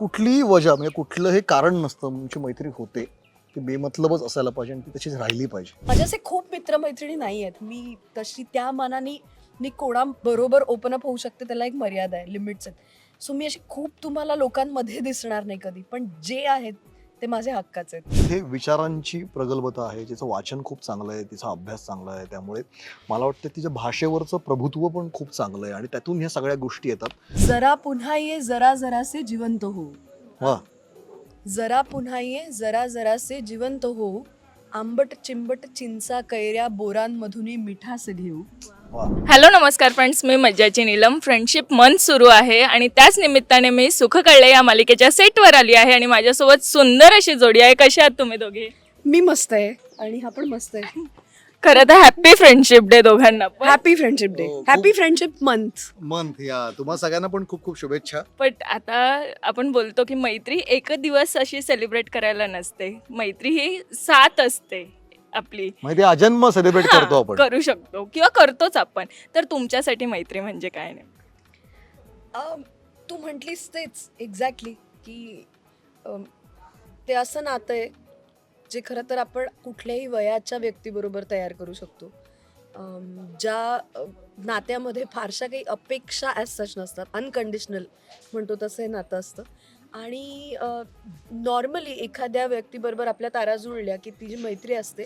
कुठलीही वजा म्हणजे कुठलंही कारण नसतं तुमची मैत्री होते. ती बेमतलबच असायला पाहिजे आणि ती तशीच राहिली पाहिजे. माझे असे खूप मित्रमैत्रिणी नाही आहेत. मी तशी त्या मानाने मी कोणाबरोबर ओपन अप होऊ शकते त्याला एक मर्यादा आहे लिमिट्स आहेत. सो मी अशी खूप तुम्हाला लोकांमध्ये दिसणार नाही कधी. पण जे आहेत ते माझे हक्काचे आहेत. हे विचारांची प्रगल्भता आहे तिचं वाचन खूप चांगलं आहे तिचा अभ्यास चांगला आहे त्यामुळे मला वाटतं तिच्या भाषेवरचं प्रभुत्व पण खूप चांगलं आहे आणि त्यातून ह्या सगळ्या गोष्टी येतात. जरा पुन्हा ये जरा जरासे जिवंत हो. वा जरा पुन्हा ये जरा जरासे जिवंत हो. आंबट चिंबट चिंचा कैऱ्या बोरांमधूनही मिठास घेऊ. हॅलो नमस्कार फ्रेंड्स मी मज्जाची नीलम. फ्रेंडशिप मंथ सुरू आहे आणि त्याच निमित्ताने मी सुख कळले या मालिकेच्या सेटवर आली आहे आणि माझ्यासोबत सुंदर अशी जोडी आहे. कशी आहात तुम्ही दोघे? मी मस्त आहे आणि हा पण मस्त आहे. खरं तर हॅपी फ्रेंडशिप डे दोघांना पण. हॅपी फ्रेंडशिप डे हो, खूप- हॅपी फ्रेंडशिप मंथ मंथ या. तुम्हा सगळ्यांना पण खूप खूप शुभेच्छा. बट आता आपण बोलतो की मैत्री एक दिवस अशी सेलिब्रेट करायला नसते. मैत्री ही साथ असते. आपली. माहिती अजन्म सेलिब्रेट हा, करतो आपण. करू शकतो. किंवा करतोच आपण. तर तुमच्यासाठी मैत्री म्हणजे काय नाही अम, तू म्हटलीस तेच एक्झॅक्टली की अम, ते असं नातं आहे जे खरं तर आपण कुठल्याही वयाच्या व्यक्तीबरोबर तयार करू शकतो. अम, ज्या अ, नात्यामध्ये फारशा काही अपेक्षा ॲज सच नसतात. अनकंडिशनल म्हणतो तसं हे नातं असतं. आणि नॉर्मली एखाद्या व्यक्तीबरोबर आपल्या तारा जुळल्या की ती जी मैत्री असते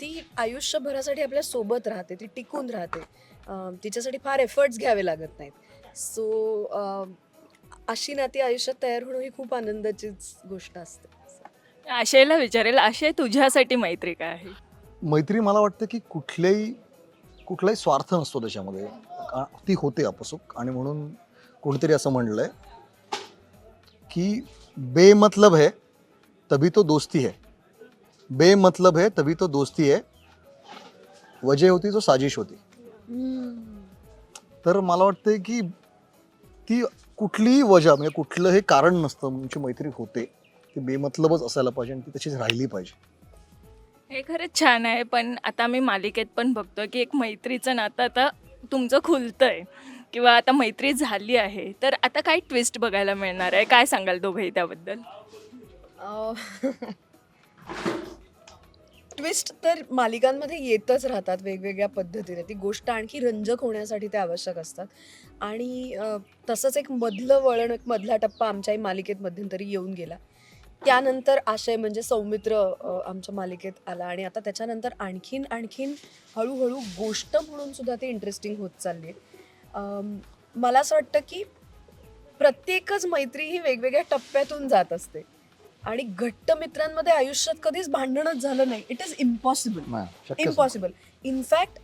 ती आयुष्यभरासाठी आपल्यासोबत राहते ती टिकून राहते. तिच्यासाठी फार एफर्ट्स घ्यावे लागत नाहीत. सो अशी नाती आयुष्यात तयार होणं ही खूप आनंदाचीच गोष्ट असते. आशयला विचारेल आशय तुझ्यासाठी मैत्री काय आहे? मैत्री मला वाटतं की कुठल्याही कुठलाही स्वार्थ नसतो त्याच्यामध्ये. ती होते अपसुक आणि म्हणून कोणीतरी असं म्हणलंय की बेमतलब है तभी तो दोस्ती है। बेमतलब है तभी तो दोस्ती है। वजह होती तो साजिश होती। तर मला वाटतं की ती कुठलीही वजह म्हणजे कुठलंही कारण नसतं तुमची मैत्री होते. ती बेमतलबच असायला पाहिजे आणि ती तशीच राहिली पाहिजे. हे खरंच छान आहे पण आता मी मालिकेत पण बघतो की एक मैत्रीचं नातं आता तुमचं खुलतंय. किंवा आता मैत्री झाली आहे तर आता काय ट्विस्ट बघायला मिळणार आहे? काय सांगाल दोघंही त्याबद्दल? ट्विस्ट तर मालिकांमध्ये येतच राहतात वेगवेगळ्या पद्धतीने. ती गोष्ट आणखी रंजक होण्यासाठी ते आवश्यक असतात. आणि तसंच एक मधलं वळण एक मधला टप्पा आमच्याही मालिकेत मध्यंतरी येऊन गेला. त्यानंतर आशय म्हणजे सौमित्र आमच्या मालिकेत आला आणि आता त्याच्यानंतर आणखीन आणखीन हळूहळू गोष्ट म्हणून सुद्धा ती इंटरेस्टिंग होत चालली आहे. मला असं वाटतं की प्रत्येकच मैत्री ही वेगवेगळ्या टप्प्यातून जात असते. आणि घट्ट मित्रांमध्ये आयुष्यात कधीच भांडणच झालं नाही. It is impossible. Impossible in fact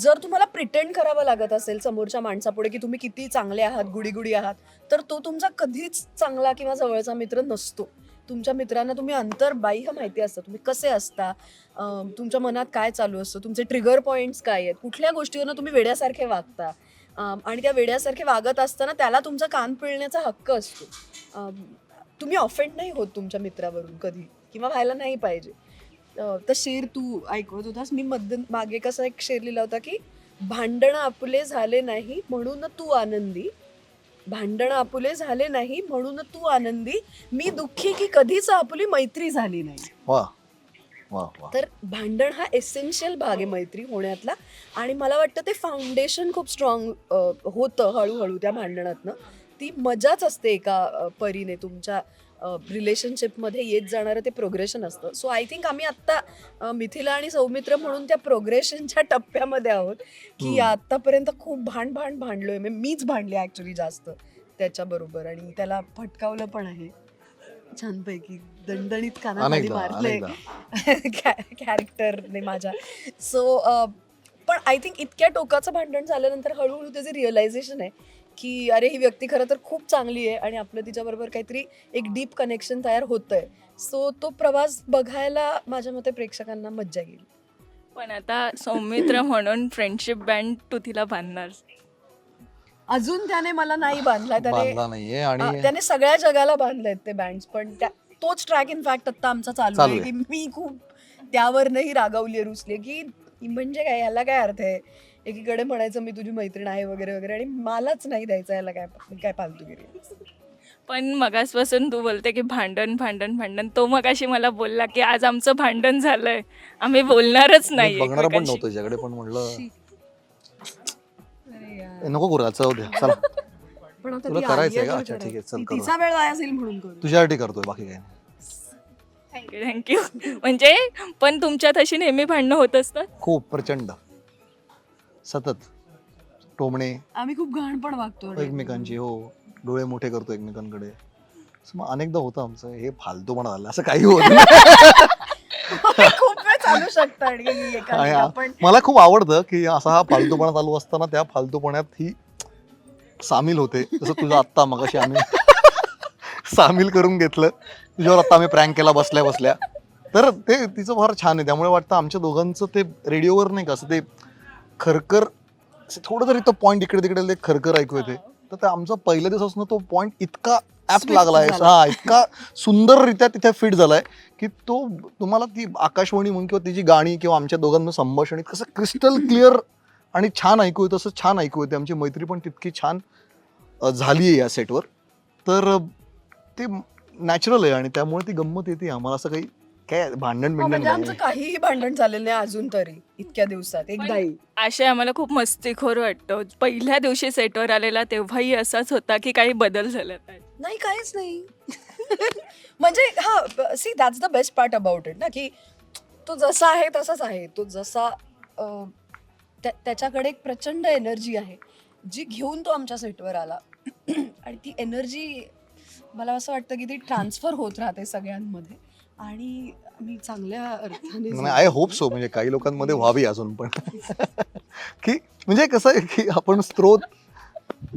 जर तुम्हाला प्रिटेंड करावं लागत असेल समोरच्या माणसापुढे की तुम्ही किती चांगले आहात गुडी आहात तर तो तुमचा कधीच चांगला किंवा जवळचा मित्र नसतो. तुमच्या मित्रांना तुम्ही अंतर बाह्य माहिती असतं. तुम्ही कसे असता? तुमच्या मनात काय चालू असतं? तुमचे ट्रिगर पॉईंट्स काय आहेत? कुठल्या गोष्टीवरनं तुम्ही वेड्यासारखे वागता? आणि त्या वेड्यासारखे वागत असताना त्याला तुमचा कान पिळण्याचा हक्क असतो. तुम्ही ऑफेंड नाही होत तुमच्या मित्रावरून कधी. किंवा व्हायला नाही पाहिजे. तर शेर तू ऐकवत होतास मी मध्य मागे कसा एक शेर लिहिला होता की भांडणं आपले झाले नाही म्हणून तू आनंदी. भांडणं आपुले झाले नाही म्हणून तू आनंदी. मी दुःखी की कधीच आपुली मैत्री झाली नाही. वा वा वा. तर भांडण हा एसेन्शियल भाग आहे मैत्री होण्यातला. आणि मला वाटतं ते फाउंडेशन खूप स्ट्रॉंग होतं हळूहळू त्या भांडणातनं. ती मजाच असते एका अ, परीने तुमच्या रिलेशनशिपमध्ये येत जाणारं ते प्रोग्रेशन असतं. सो आय थिंक आम्ही आत्ता मिथिला आणि सौमित्र म्हणून त्या प्रोग्रेशनच्या टप्प्यामध्ये आहोत की हम्म. आतापर्यंत खूप भांड भांड भांडलोय. म्हणजे मीच भांडले ॲक्च्युली जास्त त्याच्याबरोबर आणि त्याला फटकावलं पण आहे. छानपैकी दणदणीत कानाखाली मारले कॅरेक्टरने माझ्या. सो पण आय थिंक इतक्या टोकाचं भांडण झाल्यानंतर हळूहळू त्याचे रिअलायझेशन आहे. की अरे ही व्यक्ती खरं तर खूप चांगली आहे आणि आपलं तिच्याबरोबर काहीतरी एक डीप कनेक्शन तयार होतंय. सो तो प्रवास बघायला माझ्या मते प्रेक्षकांना मज्जा येईल. पण आता सौमित्र म्हणून फ्रेंडशिप बँड तू तिला बांधणार. अजून त्याने मला नाही बांधला त्याने बांधला नाहीये हा, आणि त्याने सगळ्या जगाला बांधलेत ते बँड्स पण त्या तोच ट्रॅक इनफॅक्ट आता आमचा चालू चालू आहे. आहे. की मी खूप त्यावर नाही रागावली रुसले की म्हणजे काय ह्याला काय अर्थ आहे? एकीकडे म्हणायचं मी तुझी मैत्रीण आहे वगैरे वगैरे आणि मलाच नाही द्यायचं ह्याला काय काय फालतूगिरी पण मगासपासून तू बोलते की भांडण भांडण भांडण. तो मगाशी मला बोलला की आज आमचं भांडण झालंय. आम्ही बोलणारच नाही बघणार पण. नव्हतं त्याच्याकडे पण म्हणलं. नको करू द्या. चला. पण आता तुला ती करायचंय का? आहे अच्छा, ठीक आहे, चल. तिचा वेळ वाया जाईल म्हणून तुझ्यासाठी करतोय बाकी काय. थँक्यू थँक्यू म्हणजे पण तुमच्यात अशी नेहमी भांडणं होत असतात? खूप प्रचंड. सतत टोमणे आम्ही खूप घाण पण वागतो. एकमेकांची हो. डोळे मोठे करतो एकमेकांकडे. असं मग अनेकदा होतं आमचं. हे फालतूपणा झालं असं काही होत नाही. खूप वेळ चालू शकतं आणि ही एका आणि आपण. मला खूप आवडतं की असा हा फालतूपणा चालू असताना त्या फालतूपणात ही सामील होते. जसं तुझं आत्ता मगाशी आम्ही सामील करून घेतलं. तुझ्यावर आता आम्ही प्रँक केला बसल्या बसल्या तर ते तिचं फार छान आहे. त्यामुळे वाटतं आमच्या दोघांचं ते रेडिओवर नाही का असं ते खरखर असं थोडं जरी तो पॉईंट इकडे तिकडे ते खरखर ऐकू येते. तर ते आमचा पहिल्या दिवसापासून तो पॉईंट इतका ऍप लागलाय झाला. हा इतका सुंदररित्या तिथे फिट झालाय की तो तुम्हाला ती आकाशवाणी म्हणून किंवा तिची गाणी किंवा आमच्या दोघांचं संभाषण कसं क्रिस्टल क्लिअर आणि छान ऐकू येतं असं छान ऐकू येते. आमची मैत्री पण तितकी छान झाली आहे या सेटवर तर ते नॅचरल आहे आणि त्यामुळे ती गंमत येते. आम्हाला असं काही काय भांडण हो, बिंडण म्हणजे आमचं नाही काहीही भांडण झालेलं नाही अजून तरी इतक्या दिवसात एकदाही आशय आम्हाला खूप मस्तीखोर वाटतो. पहिल्या दिवशी सेटवर आलेला तेव्हाही असाच होता की काही बदल झाला नाही. काहीच नाही. म्हणजे हा see that's the best part about it ना की तो जसा आहे तसाच आहे. तो जसा अं, त्या- त्याच्याकडे एक प्रचंड एनर्जी आहे. जी घेऊन तो आमच्या सेटवर आला. आणि ती एनर्जी मला असं वाटतं की ती ट्रान्सफर होत राहते सगळ्यांमध्ये. आणि मी चांगल्या अर्थाने आय होप सो म्हणजे काही लोकांमध्ये व्हावी अजून पण. की म्हणजे कसं आहे की आपण स्त्रोत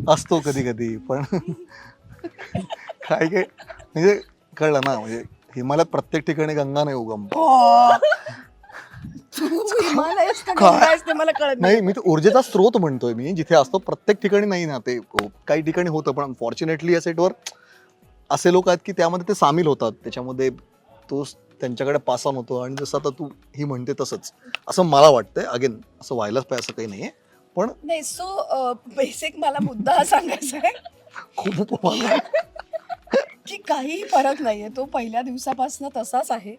असतो कधी कधी पण काय काय म्हणजे कळलं ना म्हणजे हिमालयात प्रत्येक ठिकाणी गंगा नाही उगम. हो. नाही. मी तो ऊर्जेचा स्रोत म्हणतोय मी. जिथे असतो प्रत्येक ठिकाणी नाही ना ते काही ठिकाणी होतं पण अनफॉर्च्युनेटली या सेटवर असे लोक आहेत की त्यामध्ये ते सामील होतात. त्याच्यामध्ये तो स- त्यांच्याकडे पास ऑन होतो आणि जसं आता तू ही म्हणते तसंच. असं मला वाटतंय. अगेन असं व्हायलाच पाहिजे असं काही नाहीये. पण नाही सो बेसिक मला मुद्दा हा सांगायचा आहे. खूप की काही फरक नाहीये. तो पहिल्या दिवसापासून तसाच आहे.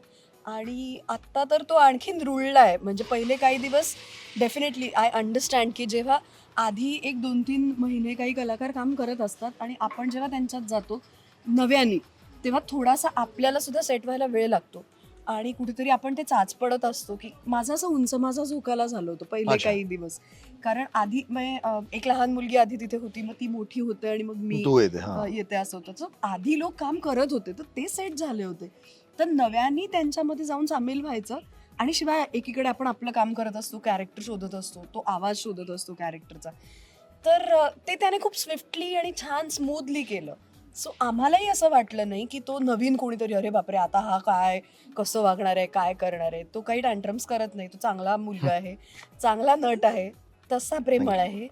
आणि आत्ता तर तो आणखीन रुळलाय. म्हणजे पहिले काही दिवस डेफिनेटली आय अंडरस्टँड की जेव्हा आधी एक दोन तीन महिने काही कलाकार काम करत असतात आणि आपण जेव्हा त्यांच्यात जातो नव्याने तेव्हा थोडासा आपल्याला सुद्धा सेट व्हायला वेळ लागतो. आणि कुठेतरी आपण ते चाच पडत असतो की माझा असं उंच माझा झोकाला झालं होतं पहिले. काही दिवस. कारण आधी एक लहान मुलगी आधी तिथे होती मग ती मोठी होते आणि मग मी येते असं होतं. आधी लोक काम करत होते तर ते सेट झाले होते. तर नव्यानी त्यांच्यामध्ये जाऊन सामील व्हायचं आणि शिवाय एकीकडे आपण आपलं काम करत असतो कॅरेक्टर शोधत असतो तो आवाज शोधत असतो कॅरेक्टरचा तर ते त्याने खूप स्विफ्टली आणि छान स्मूथली केलं. सो आम्हालाही असं वाटलं नाही की तो नवीन कोणीतरी अरे बापरे आता हा काय कसं वागणार आहे काय करणार आहे? तो काही टँट्रम्स करत नाही. तो चांगला मुलगा आहे चांगला नट आहे तसा प्रेमळ आहे.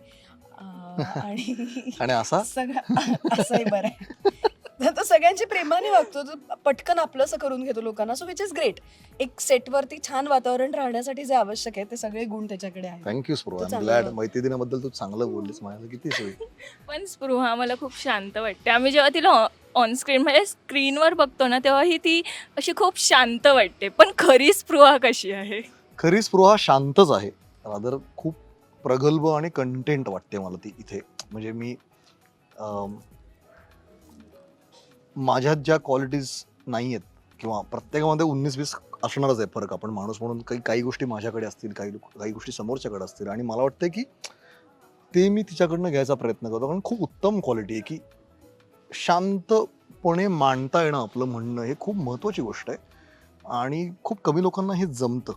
आणि असा? सगळं असंही बरं आहे. तर सगळ्यांची प्रेमाने वागतो तो पटकन आपलंसं करून घेतो लोकांना. सो विच इज ग्रेट एक सेटवरती छान वातावरण राहण्यासाठी जे आवश्यक आहे ते सगळे गुण त्याच्याकडे आहेत. थँक्यू चांगला ग्लॅड. माहिती देण्याबद्दल तू चांगलं बोललीस मला किती सोयी. पण स्पृहा मला खूप शांत वाटते. आम्ही जेव्हा तिला ऑन स्क्रीन म्हणजे स्क्रीनवर बघतो ना तेव्हाही ती अशी खूप शांत वाटते. पण खरी स्पृहा कशी आहे? खरी स्पृहा शांतच आहे. रादर खूप प्रगल्भ आणि कंटेंट वाटते मला ती इथे. म्हणजे मी माझ्यात ज्या क्वालिटीज नाही आहेत किंवा प्रत्येकामध्ये उन्नीस वीस असणारच आहे फरक आपण माणूस म्हणून काही काही गोष्टी माझ्याकडे असतील काही काही गोष्टी समोरच्याकडे असतील. आणि मला वाटतं की ते मी तिच्याकडनं घ्यायचा प्रयत्न करतो. कारण खूप उत्तम क्वालिटी आहे की शांतपणे मांडता येणं आपलं म्हणणं हे खूप महत्त्वाची गोष्ट आहे. आणि खूप कमी लोकांना हे जमतं.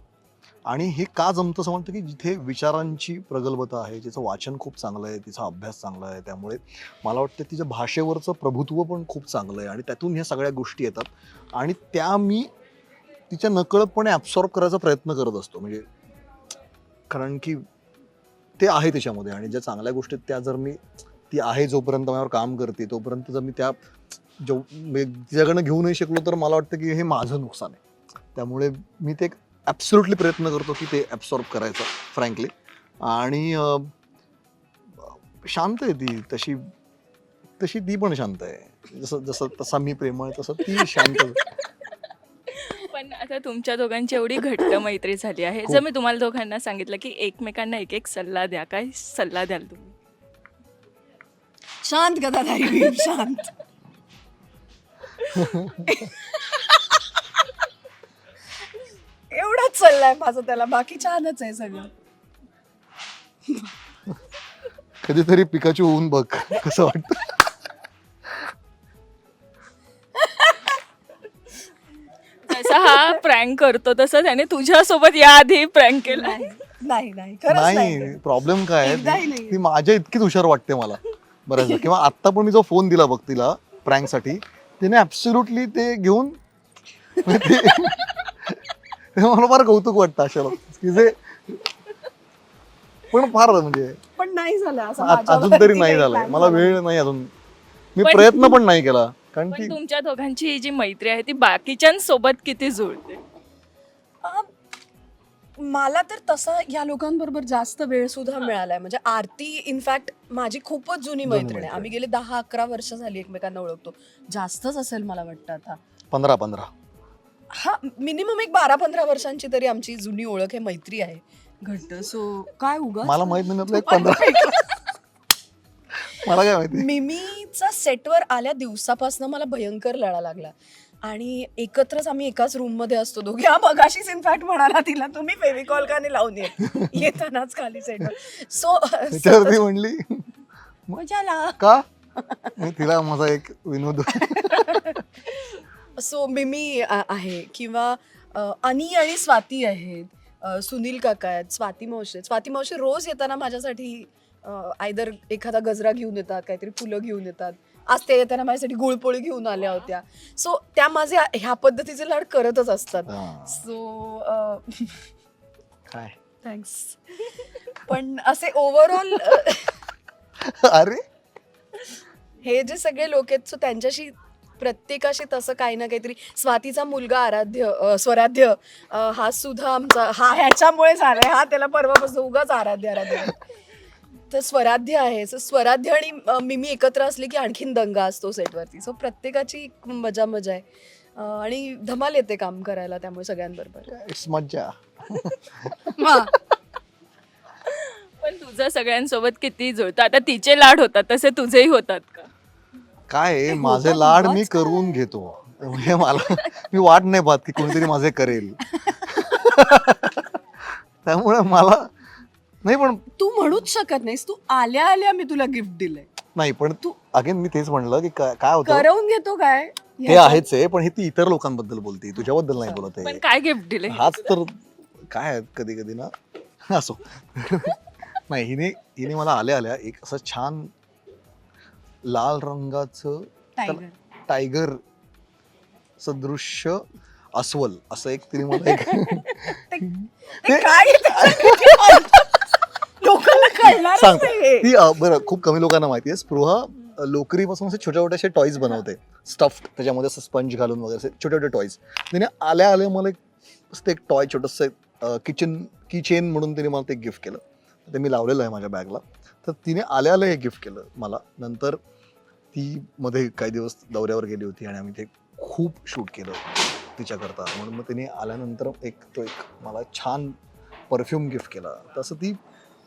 आणि हे का जमतं असं म्हणतं की जिथे विचारांची प्रगल्भता आहे जिचं वाचन खूप चांगलं आहे तिचा अभ्यास चांगला आहे त्यामुळे मला वाटतं तिच्या भाषेवरचं प्रभुत्व पण खूप चांगलं आहे आणि त्यातून ह्या सगळ्या गोष्टी येतात. आणि त्या मी तिच्या नकळतपणे ॲब्सॉर्ब करायचा प्रयत्न करत असतो. म्हणजे कारण की ते आहे त्याच्यामध्ये आणि ज्या चांगल्या गोष्टी आहेत त्या जर मी ती आहे जोपर्यंत माझ्यावर काम करते तोपर्यंत जर मी त्या जो म्हणजे तिच्याकडनं घेऊ नाही शकलो तर मला वाटतं की हे माझं नुकसान आहे. त्यामुळे मी ते ॲब्सोल्युटली प्रयत्न करतो की ते ॲब्सॉर्ब करायचं फ्रँकली आणि शांत आहे ती. तशी तशी ती पण शांत आहे. जसं जसं तसा मी प्रेमळ तसं ती शांत पण आता तुमच्या दोघांची एवढी घट्ट मैत्री झाली आहे. जर मी तुम्हाला दोघांना सांगितलं की एकमेकांना एक एक सल्ला द्या काय सल्ला द्याल तुम्ही? शांत नाही शांत. एवढाच चाललाय माझं त्याला. बाकी छानच आहे सगळं. कधीतरी पिकाची होऊन बघ कसं वाटतं. जसा हा प्रँक करतो तसं त्याने तुझ्यासोबत याआधी प्रँक केला. नाही नाही नाही. खरंच नाही. नाही प्रॉब्लेम काय आहे? नाही. ती माझ्या इतकीच हुशार वाटते मला. बऱ्याचदा किंवा आत्ता पण मी जो फोन दिला बघ तिला prank साठी तिने ऍब्सोल्युटली ते घेऊन म्हणजे ते ते मला फार कौतुक वाटतं अशा की जे पण फार म्हणजे पण नाही झालं असं आ- अजून तरी नाही काही झालंय. plan मला झाला. वेळ नाही. अजून. मी पण- प्रयत्न पण नाही केला. कारण की पण तुमच्या दोघांची ही जी मैत्री आहे ती बाकीच्यांसोबत किती जुळते? अं, मला तर तसा या लोकांबरोबर जास्त वेळ सुद्धा मिळालाय. म्हणजे आरती इनफॅक्ट माझी खूपच जुनी मैत्रीण आहे. आम्ही गेले दहा अकरा वर्ष झाली एकमेकांना ओळखतो. जास्तच असेल मला वाटतं आता. पंधरा पंधरा. हा मिनिमम एक बारा पंधरा वर्षांची तरी आमची जुनी ओळख आहे मैत्री आहे. घट्ट. सो काय उगा मला माहीत नाही त्यातलं एक पंधरा मला काय माहिती? मिमीचा सेटवर आल्या दिवसापासून मला भयंकर लढा लागला. आणि एकत्रच आम्ही एकाच रूममध्ये असतो दोघे. हा मगाशीच इनफॅक्ट म्हणाला तिला तुम्ही फेविकॉल का नाही लावून ये. येतानाच खाली सेटवर सो त्याच्यावरती म्हणली मजाला. का? मी तिला माझा एक विनोद सो मिमी आ- आहे. किंवा अ, अनी आणि स्वाती आहेत. अ, सुनील काका आहेत स्वाती मावशी आहेत. स्वाती मावशी रोज येताना माझ्यासाठी आयदर एखादा गजरा घेऊन येतात काहीतरी फुलं घेऊन येतात. आज ते येताना माझ्यासाठी गुळपोळी घेऊन आल्या होत्या. सो त्या माझे ह्या पद्धतीचे लाड करतच असतात. हा, सो काय? थँक्स. पण असे ओव्हरऑल अरे? हे जे सगळे लोक आहेत सो त्यांच्याशी प्रत्येकाशी तसं काही ना काहीतरी. स्वातीचा मुलगा आराध्य अ, स्वराध्य अ, हा सुद्धा आमचा हा ह्याच्यामुळे झालाय. हा त्याला परवापासून उगाच आराध्य आराध्य. तर स्वराध्य आहे. सो स्वराध्य आणि अ, मिमी एकत्र असले की आणखीन दंगा असतो सेटवरती. सो प्रत्येकाची एक मजा मजा आहे. अ, आणि धमाल येते काम करायला त्यामुळे सगळ्यांबरोबर. इट्स मज्जा. पण तुझं सगळ्यांसोबत किती जुळतं? आता तिचे लाड होतात तसे तुझेही होतात का? काय माझे लाड मी? करून घेतो. म्हणजे मला मी वाट नाही पाहत की कोणीतरी माझे करेल. त्यामुळे मला नाही पण तू म्हणूच शकत नाहीस. तू आल्या आल्या मी तुला गिफ्ट दिलंय. नाही पण तू अगेन मी तेच म्हणलं की काय काय होतं? करवून घेतो काय? ते आहेच आहे पण हे ती इतर लोकांबद्दल बोलते. तुझ्याबद्दल नाही बोलत पण आहे काय गिफ्ट दिले हाच तर काय कधी कधी ना? असो. नाही हिने हिने मला आल्या आल्या एक असं छान लाल रंगाचं टायगर टायगर सदृश्य अस्वल असं एक तिने मला एक ते काय आहे? लोकांना कळणारच सांग. ती अ, बरं खूप कमी लोकांना माहिती आहे. स्पृहा अ, लोकरीपासून असे छोटे छोटे असे टॉईज बनवते. स्टफ्ड त्याच्यामध्ये असं स्पंज घालून वगैरे असे छोटे छोटे टॉईज तिने आल्या आल्या मला एक मस्त एक टॉय छोटंसं किचन की चेन म्हणून तिने मला ते गिफ्ट केलं. ते मी लावलेलं आहे माझ्या बॅगला तर तिने आल्याला हे गिफ्ट केलं मला. नंतर ती मध्ये काही दिवस दौऱ्यावर गेली होती आणि आम्ही ते खूप शूट केलं तिच्याकरता. म्हणून मग तिने आल्यानंतर एक तो एक मला छान परफ्यूम गिफ्ट केला. तसं ती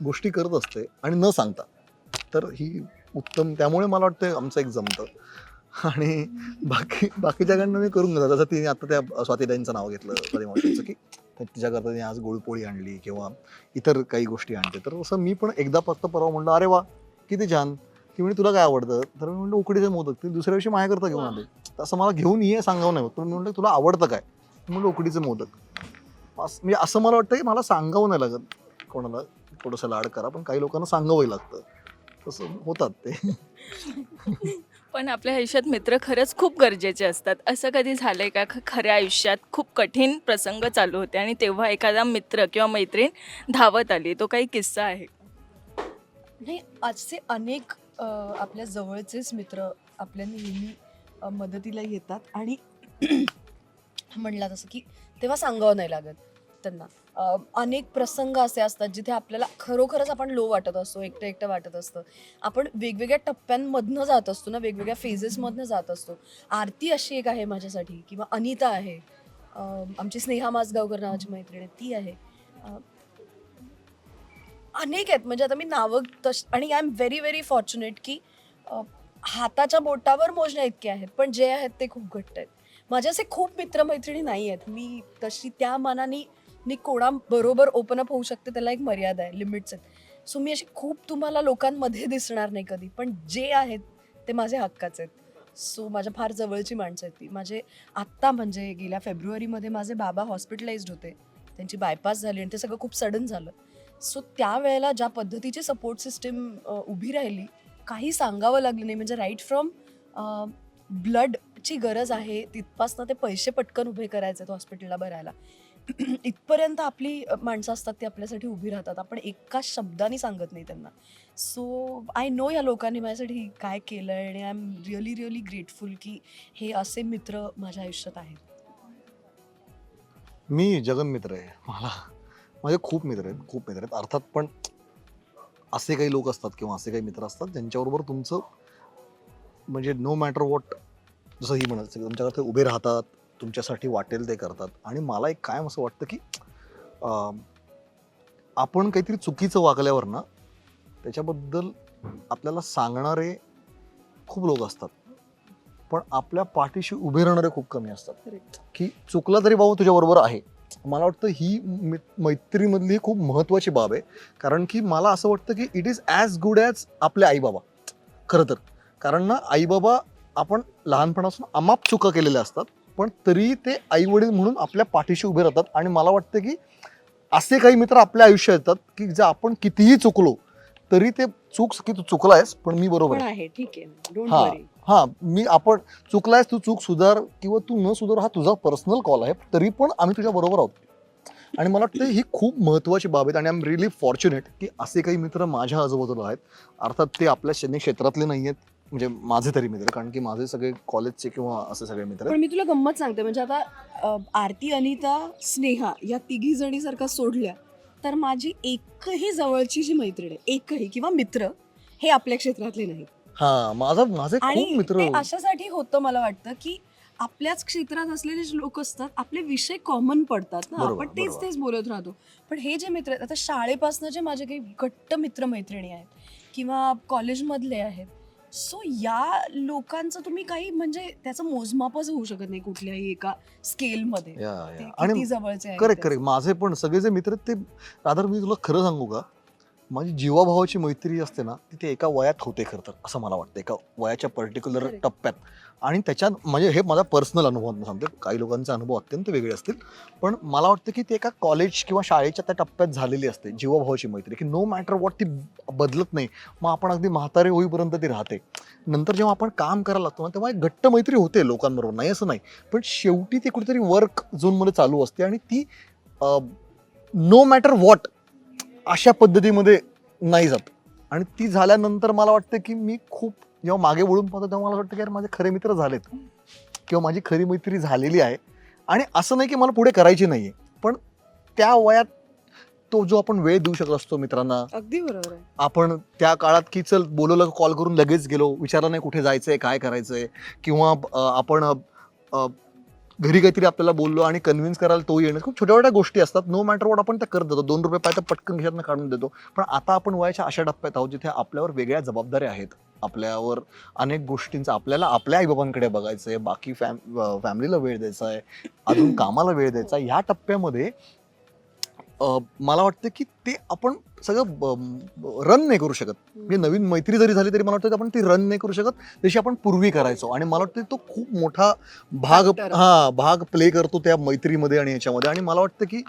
गोष्टी करत असते आणि न सांगता. तर ही उत्तम त्यामुळे मला वाटतं आमचं एक जमतं. आणि बाकी बाकीच्याकडनं मी करून घेतो जसं तिने आता त्या स्वातीताईंचं नाव घेतलं की तर तिच्याकरता तिने आज गोळपोळी आणली किंवा इतर काही गोष्टी आणते तर तसं मी पण एकदा फक्त परवा म्हणलं अरे वा किती छान. ती म्हणजे तुला काय आवडतं? तर मी म्हणलं उकडीचे मोदक. ती दुसऱ्या दिवशी माझ्याकरता घेऊन आले. तसं मला घेऊन ये सांगावं नाही होत. पण मी म्हणलं तुला आवडतं काय? म्हणलं उकडीचे मोदक. असं- म्हणजे असं मला वाटतं की मला सांगावं नाही लागत. कोणाला थोडंसं लाड करा पण काही लोकांना सांगावंही लागतं. तसं होतात ते. पण आपल्या आयुष्यात मित्र खरंच खूप गरजेचे असतात. असं कधी झालंय का? ख- खऱ्या आयुष्यात खूप कठीण प्रसंग चालू होते आणि तेव्हा एखादा मित्र किंवा मैत्रीण धावत आली. तो काही किस्सा आहे? नाही आजचे अनेक अ, आपल्या जवळचेच मित्र आपल्या नेहमी अ, मदतीला येतात आणि म्हणला जसं की तेव्हा सांगावं नाही लागत. त्यांना. अनेक प्रसंग असे असतात जिथे आपल्याला खरोखरच आपण लो वाटत असतो एकटं एकटं वाटत असतं. आपण वेगवेगळ्या टप्प्यांमधनं जात असतो ना वेगवेगळ्या फेजेसमधनं जात असतो. आरती अशी एक आहे माझ्यासाठी किंवा अनिता आहे आमची स्नेहा माझगावकर नावाची मैत्रीण आहे ती आहे. अनेक आहेत. म्हणजे आता मी नावं तश आणि I am very very fortunate की हाताच्या बोटावर मोजण्या इतके आहेत पण जे आहेत ते खूप घट्ट आहेत. माझे असे खूप मित्रमैत्रिणी नाही आहेत. मी तशी त्या मानाने मी कोणाबरोबर ओपन अप होऊ शकते त्याला एक मर्यादा आहे लिमिट्स आहेत. सो मी अशी खूप तुम्हाला लोकांमध्ये दिसणार नाही कधी पण जे आहेत ते माझे हक्काचे आहेत. सो माझ्या फार जवळची माणसं आहेत ती. माझे आत्ता म्हणजे गेल्या फेब्रुवारीमध्ये माझे बाबा हॉस्पिटलाइज्ड होते. त्यांची बायपास झाली आणि ते सगळं खूप सडन झालं. सो त्यावेळेला ज्या पद्धतीची सपोर्ट सिस्टीम उभी राहिली काही सांगावं लागलं नाही. म्हणजे राईट फ्रॉम ब्लडची गरज आहे तिथपासनं ते पैसे पटकन उभे करायचे आहेत हॉस्पिटलला भरायला. इथपर्यंत आपली माणसं असतात ती आपल्यासाठी उभी राहतात. आपण एका शब्दाने सांगत नाही त्यांना. सो आय नो या लोकांनी माझ्यासाठी काय केलं आहे आणि I am really really grateful की हे असे मित्र माझ्या आयुष्यात आहेत. मी जगन मित्र आहे. मला माझे खूप मित्र आहेत खूप मित्र आहेत. अर्थात पण असे काही लोक असतात किंवा असे काही मित्र असतात ज्यांच्याबरोबर तुमचं म्हणजे नो मॅटर वॉट जसं ही म्हणत तुमच्याकडे उभे राहतात तुमच्यासाठी वाटेल ते करतात. आणि मला एक कायम असं वाटतं की आपण काहीतरी चुकीचं वागल्यावर ना त्याच्याबद्दल आपल्याला सांगणारे खूप लोक असतात. पण आपल्या पाठीशी उभे राहणारे खूप कमी असतात. की चुकला तरी भाऊ तुझ्याबरोबर आहे. मला वाटतं ही मैत्रीमधली खूप महत्त्वाची बाब आहे. कारण की मला असं वाटतं की it is as good as आपले आईबाबा. खरं तर. कारण ना आईबाबा आपण लहानपणापासून अमाप चुका केलेल्या असतात. पण तरी ते आईवडील म्हणून आपल्या पाठीशी उभे राहतात. आणि मला वाटतं की असे काही मित्र आपल्या आयुष्यात येतात की जे आपण कितीही चुकलो तरी ते चूक की तू चुकलायस पण मी बरोबर आहे. ठीक आहे. हा. हा मी आपण चुकलायस तू चूक सुधार किंवा तू न सुधार हा तुझा पर्सनल कॉल आहे. तरी पण आम्ही तुझ्या बरोबर आहोत. आणि मला वाटतं ही खूप महत्त्वाची बाब आहे आणि आय एम रिअली फॉर्च्युनेट की असे काही मित्र माझ्या आजूबाजूला आहेत. अर्थात ते आपल्या शनी क्षेत्रातले नाही आहेत म्हणजे माझे तरी मित्र कारण की माझे सगळे कॉलेजचे किंवा असे सगळे मित्र पण मी तुला गंमत सांगते म्हणजे आता अ, आरती अनिता स्नेहा या तिघी जणी का सोडल्या तर माझी एकही जवळची जी मैत्रीण आहे एकही किंवा मित्र हे आपल्या क्षेत्रातले नाहीत. हा माझा माझे आणि मित्र ते अशासाठी होतं मला वाटतं की आपल्याच क्षेत्रात असलेले जे लोक असतात आपले विषय कॉमन पडतात ना बरोबर, आपण तेच बरोबर. तेच बोलत राहतो. पण हे जे मित्र आहेत आता शाळेपासून जे माझे काही घट्ट मित्र मैत्रिणी आहेत किंवा कॉलेजमधले आहेत सो या लोकांचं तुम्ही काही म्हणजे त्याचं मोजमापच होऊ शकत नाही कुठल्याही एका स्केलमध्ये या, ते या. आणि किती जवळचे आहेत करेक्ट. करेक्ट माझे पण सगळे जे मित्र आहेत ते रादर मी तुला खरं सांगू का माझी जीवाभावाची मैत्री असते ना ती ते एका वयात होते खरं तर असं मला वाटतं एका वयाच्या पर्टिक्युलर Correct. टप्प्यात आणि त्याच्यात म्हणजे हे माझा पर्सनल अनुभव सांगते. काही लोकांचे अनुभव अत्यंत वेगळे असतील. पण मला वाटतं की ते एका कॉलेज किंवा शाळेच्या त्या टप्प्यात झालेली असते. जीवाभावाची मैत्री. की नो मॅटर वॉट ती बदलत नाही मग आपण अगदी म्हातारे होईपर्यंत ती राहते. नंतर जेव्हा आपण काम करायला लागतो ना तेव्हा एक घट्ट मैत्री होते लोकांबरोबर. नाही असं नाही. पण शेवटी ते कुठेतरी वर्क झोनमध्ये चालू असते आणि ती नो मॅटर वॉट अशा पद्धतीमध्ये नाही जात. आणि ती झाल्यानंतर मला वाटतं की मी खूप जेव्हा मागे वळून पाहतो तेव्हा मला वाटतं की यार माझे खरे मित्र झालेत. किंवा माझी खरी मैत्री झालेली आहे. आणि असं नाही की मला पुढे करायची नाही आहे पण त्या वयात तो जो आपण वेळ देऊ शकत असतो मित्रांना अगदी बरोबर आपण त्या काळात की चल बोलवलं कॉल करून लगेच गेलो विचारलं नाही कुठे जायचंय काय करायचंय किंवा आपण घरी काहीतरी आपल्याला बोललो आणि कन्व्हिन्स करायला तो येणं खूप छोट्या छोट्या गोष्टी असतात. नो मॅटर वॉट आपण त्या करत जातो. दोन रुपये पाहिजे पटकन घ्यातनं काढून देतो. पण आता आपण वयाच्या अशा टप्प्यात आहोत जिथे आपल्यावर वेगळ्या जबाबदाऱ्या आहेत. आपल्यावर अनेक गोष्टींचा आपल्याला आपल्या आईबाबांकडे बघायचं आहे बाकी फॅम फॅमिलीला वेळ द्यायचा आहे अजून कामाला वेळ द्यायचा आहे ह्या टप्प्यामध्ये मला वाटतं की ते आपण सगळं रन नाही करू शकत. म्हणजे नवीन मैत्री जरी झाली तरी मला वाटतं की आपण ती रन नाही करू शकत. जशी आपण पूर्वी करायचो. आणि मला वाटतं तो खूप मोठा भाग. हा भाग प्ले करतो त्या मैत्रीमध्ये आणि याच्यामध्ये. आणि मला वाटतं की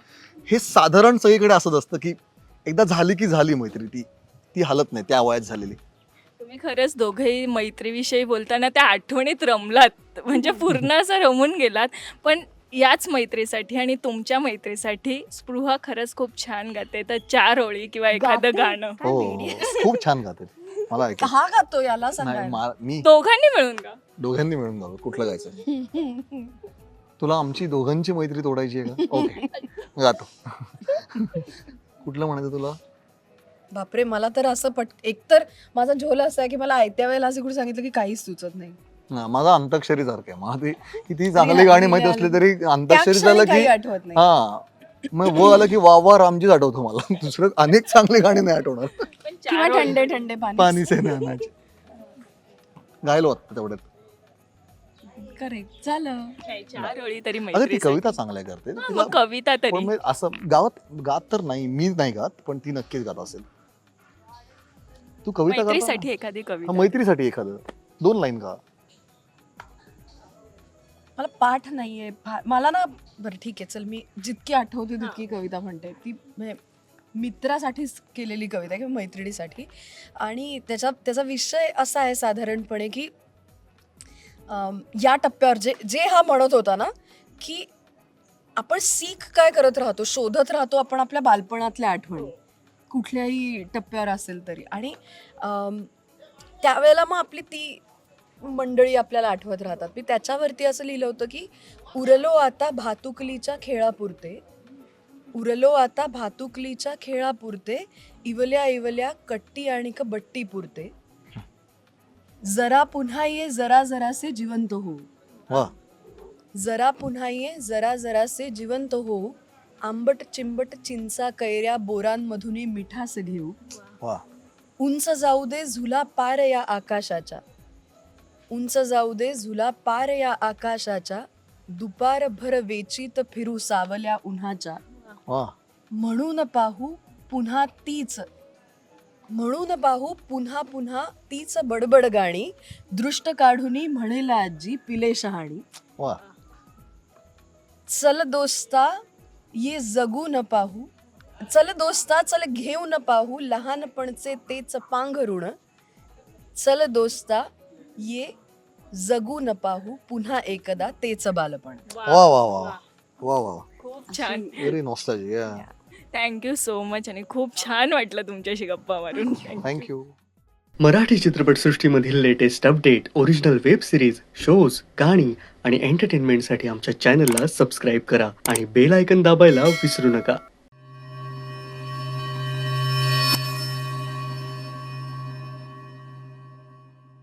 हे साधारण सगळीकडे असंच असतं की एकदा झाली की झाली मैत्री. ती ती हालत नाही. त्या वयात झालेली. तुम्ही खरंच दोघेही मैत्रीविषयी बोलताना त्या आठवणीत रमलात. म्हणजे पूर्ण असं रमून गेलात. पण याच मैत्रीसाठी आणि तुमच्या मैत्रीसाठी स्पृहा खरंच खूप छान गाते. तर चार ओळी किंवा एखादं गाते? गाणं हो? खूप छान गाते. मला ऐक हा गातो याला नाही सांगा मा- मी दोघांनी मिळून गा दोघांनी मिळून गावं कुठलं गायचं? तुला आमची दोघांची मैत्री तोडायची आहे का? ओके. गातो. कुठलं म्हणायचं तुला? बापरे मला तर असं पट एकतर माझा झोल असा आहे की मला आयत्या वेळेला असं कुठे सांगितलं की काहीच सुचत नाही. हा, माझा अंताक्षरी सारखं आहे. मला ते किती चांगली गाणी माहिती. असली तरी अंताक्षरी झालं की आठवत नाही. हा. मग व आलं की वा वा रामजीच आठवतो मला. दुसरं अनेक चांगली गाणी नाही आठवणार. पण किंवा चार ठंडे ठंडे पाणी. पाणी से नानाचे गायलो आता तेवढ्यात. करेक्ट झालं. नाही, चार ओळी तरी अगं ती मैत्री कविता चांगल्या करते. तिला मग कविता पण तरी असं गावात गात तर नाही मी नाही गात पण ती नक्कीच गात असेल. तू कविता गाता? मैत्रीसाठी? एखादी हा, कविता मैत्रीसाठी एखादं. दोन लाईन का मला पाठ नाहीये. फा- मला ना बरं ठीक आहे चल मी जितकी आठवते तितकी कविता म्हणते. ती म्हणजे मित्रासाठीच केलेली कविता आहे किंवा मैत्रिणीसाठी. आणि त्याचा त्याचा विषय असा आहे साधारणपणे की अम, या टप्प्यावर जे जे हा म्हणत होता ना की आपण सीख काय करत राहतो शोधत राहतो आपण आपल्या बालपणातल्या आठवणी. कुठल्याही टप्प्यावर असेल तरी. आणि अम, त्यावेळेला मग आपली ती मंडळी आपल्याला आठवत राहतात. मी त्याच्यावरती असं लिहिलं होतं की उरलो आता भातुकलीच्या खेळापुरते. उरलो आता भातुकलीच्या खेळापुरते इवल्या इवल्या कट्टी आणि क बट्टी पुरते जरा पुन्हा ये जरा जरासे जिवंत हो. वा. जरा पुन्हा ये जरा जरासे जिवंत हो. आंबट चिंबट चिंचा कैऱ्या बोरांमधून मिठास घेऊ. वा. उंच जाऊ दे झुला पार या आकाशाच्या. उंच जाऊ दे झुला पार या आकाशाच्या दुपारभर वेचीत फिरू सावल्या उन्हाच्या. वा. म्हणून पाहू पुन्हा तीच म्हणून पाहू पुन्हा पुन्हा तीच बडबड गाणी दृष्ट काढूनी म्हणेल आजी पिले शहाणी. वा. चल दोस्ता ये जगू न पाहू चल दोस्ता चल घेऊ न पाहू लहानपणचे तेच पांघरुण. चल दोस्ता ये जगू न पाहू पुन्हा एकदा तेच बालपण. वा वा वा वा वा वा. खूप छान. व्हेरी नॉस्टॅल्जिक या थँक्यू सो मच आणि खूप छान वाटलं तुमच्याशी गप्पा मारून thank you Marathi चित्रपटसृष्टीमधील latest update original web series shows गाणी आणि एंटरटेनमेंटसाठी आमच्या चॅनलला सबस्क्राईब करा आणि बेल आयकन दाबायला विसरू नका.